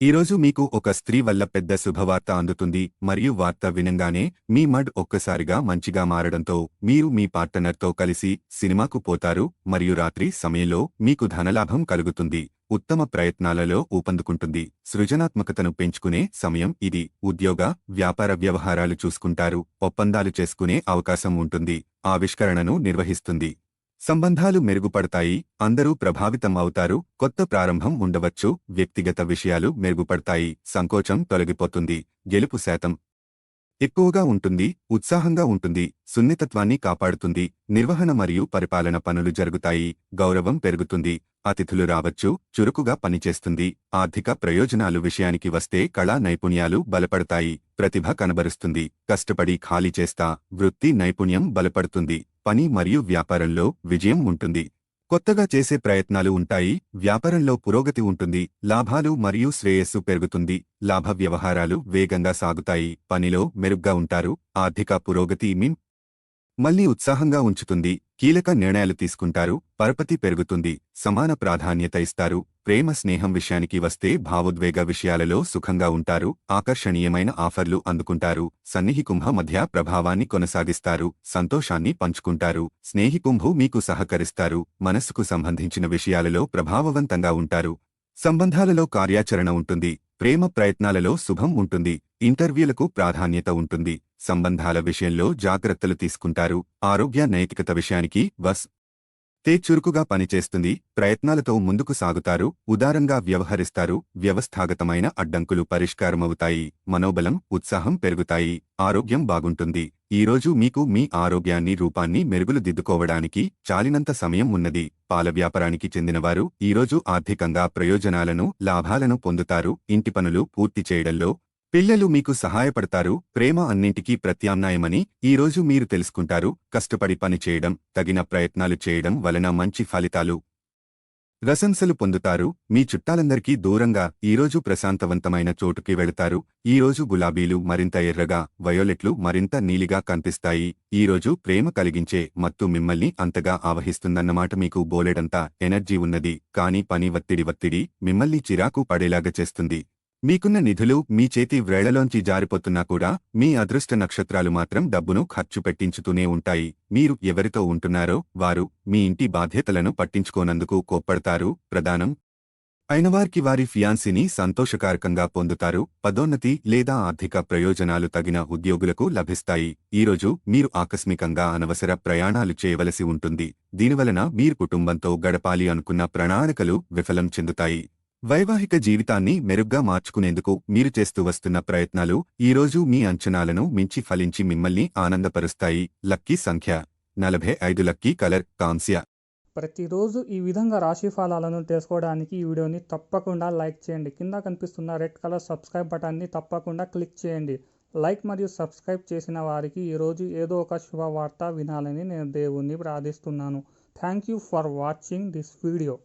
ఈరోజు మీకు ఒక స్త్రీ వల్ల పెద్ద శుభవార్త అందుతుంది మరియు వార్త వినంగానే మీ మడ్ ఒక్కసారిగా మంచిగా మారడంతో మీరు మీ పార్ట్నర్తో కలిసి సినిమాకు పోతారు మరియు రాత్రి సమయంలో మీకు ధనలాభం కలుగుతుంది ఉత్తమ ప్రయత్నాలలో ఊపందుకుంటుంది. సృజనాత్మకతను పెంచుకునే సమయం ఇది. ఉద్యోగ వ్యాపార వ్యవహారాలు చూసుకుంటారు ఒప్పందాలు చేసుకునే అవకాశం ఉంటుంది ఆవిష్కరణను నిర్వహిస్తుంది. సంబంధాలు మెరుగుపడతాయి అందరూ ప్రభావితం అవుతారు కొత్త ప్రారంభం ఉండవచ్చు వ్యక్తిగత విషయాలు మెరుగుపడతాయి సంకోచం తొలగిపోతుంది గెలుపు శాతం ఎక్కువగా ఉంటుంది ఉత్సాహంగా ఉంటుంది సున్నితత్వాన్ని కాపాడుతుంది నిర్వహణ మరియు పరిపాలన పనులు జరుగుతాయి గౌరవం పెరుగుతుంది అతిథులు రావచ్చు చురుకుగా పనిచేస్తుంది ఆర్థిక ప్రయోజనాలు విషయానికి వస్తే కళా నైపుణ్యాలు బలపడతాయి ప్రతిభ కనబరుస్తుంది కష్టపడి ఖాళీ చేస్తా వృత్తి నైపుణ్యం బలపడుతుంది. పని మరియు వ్యాపారంలో విజయం ఉంటుంది. కొత్తగా చేసే ప్రయత్నాలు ఉంటాయి వ్యాపారంలో పురోగతి ఉంటుంది లాభాలు మరియు శ్రేయస్సు పెరుగుతుంది లాభ వ్యవహారాలు వేగంగా సాగుతాయి పనిలో మెరుగ్గా ఉంటారు ఆర్థిక పురోగతి మిన్ మళ్ళీ ఉత్సాహంగా ఉంచుతుంది. కీలక నిర్ణయాలు తీసుకుంటారు. పరపతి పెరుగుతుంది. సమాన ప్రాధాన్యత ఇస్తారు. ప్రేమ స్నేహం విషయానికి వస్తే భావోద్వేగ విషయాలలో సుఖంగా ఉంటారు. ఆకర్షణీయమైన ఆఫర్లు అందుకుంటారు. సన్నిహికుంభ మధ్య ప్రభావాన్ని కొనసాగిస్తారు. సంతోషాన్ని పంచుకుంటారు. స్నేహికుంభు మీకు సహకరిస్తారు. మనస్సుకు సంబంధించిన విషయాలలో ప్రభావవంతంగా ఉంటారు. సంబంధాలలో కార్యాచరణ ఉంటుంది. ప్రేమ ప్రయత్నాలలో శుభం ఉంటుంది ఇంటర్వ్యూలకు ప్రాధాన్యత ఉంటుంది సంబంధాల విషయంలో జాగ్రత్తలు తీసుకుంటారు ఆరోగ్య నైతికత విషయానికి వస్. తే చురుకుగా పనిచేస్తుంది ప్రయత్నాలతో ముందుకు సాగుతారు ఉదారంగా వ్యవహరిస్తారు వ్యవస్థాగతమైన అడ్డంకులు పరిష్కారమవుతాయి మనోబలం ఉత్సాహం పెరుగుతాయి ఆరోగ్యం బాగుంటుంది. ఈరోజు మీకు మీ ఆరోగ్యాన్ని రూపాన్ని మెరుగులు దిద్దుకోవడానికి చాలినంత సమయం ఉన్నది. పాల వ్యాపారానికి చెందినవారు ఈరోజు ఆర్థికంగా ప్రయోజనాలను లాభాలను పొందుతారు ఇంటి పనులు పూర్తి చేయడంలో పిల్లలు మీకు సహాయపడతారు ప్రేమ అన్నింటికీ ప్రత్యామ్నాయమని ఈరోజు మీరు తెలుసుకుంటారు. కష్టపడి పని చేయడం తగిన ప్రయత్నాలు చేయడం వలన మంచి ఫలితాలు ప్రశంసలు పొందుతారు. మీ చుట్టాలందరికీ దూరంగా ఈరోజు ప్రశాంతవంతమైన చోటుకి వెళతారు. ఈరోజు గులాబీలు మరింత ఎర్రగా వయోలెట్లు మరింత నీలిగా కనిపిస్తాయి. ఈరోజు ప్రేమ కలిగించే మత్తు మిమ్మల్ని అంతగా ఆవహిస్తుందన్నమాట మీకు బోలెడంతా ఎనర్జీ ఉన్నది. కానీ పని ఒత్తిడి ఒత్తిడి మిమ్మల్ని చిరాకు పడేలాగా చేస్తుంది. మీకున్న నిధులు మీ చేతి వ్రేళ్ళలోంచి జారిపోతున్నా కూడా మీ అదృష్ట నక్షత్రాలు మాత్రం డబ్బును ఖర్చు పెట్టించుతూనే ఉంటాయి. మీరు ఎవరితో ఉంటున్నారో వారు మీ ఇంటి బాధ్యతలను పట్టించుకోనందుకు కోప్పడతారు. ప్రధానం. అయినవారికి వారి ఫియాన్సీని సంతోషకారకంగా పొందుతారు. పదోన్నతి లేదా ఆర్థిక ప్రయోజనాలు తగిన ఉద్యోగులకు లభిస్తాయి. ఈరోజు మీరు ఆకస్మికంగా అనవసర ప్రయాణాలు చేయవలసి ఉంటుంది. దీనివలన మీరు కుటుంబంతో గడపాలి అనుకున్న ప్రణాళికలు విఫలం చెందుతాయి. వైవాహిక జీవితాన్ని మెరుగ్గా మార్చుకునేందుకు మీరు చేస్తూ వస్తున్న ప్రయత్నాలు ఈరోజు మీ అంచనాలను మించి ఫలించి మిమ్మల్ని ఆనందపరుస్తాయి. లక్కీ సంఖ్య నలభై ఐదు. లక్కీ కలర్ కాంస్య. ప్రతిరోజు ఈ విధంగా రాశి ఫలాలను తెలుసుకోవడానికి ఈ వీడియోని తప్పకుండా లైక్ చేయండి. కింద కనిపిస్తున్న రెడ్ కలర్ సబ్స్క్రైబ్ బటన్ని తప్పకుండా క్లిక్ చేయండి. లైక్ మరియు సబ్స్క్రైబ్ చేసిన వారికి ఈరోజు ఏదో ఒక శుభవార్త వినాలని నేను దేవుణ్ణి ప్రార్థిస్తున్నాను. Thank you for watching this video.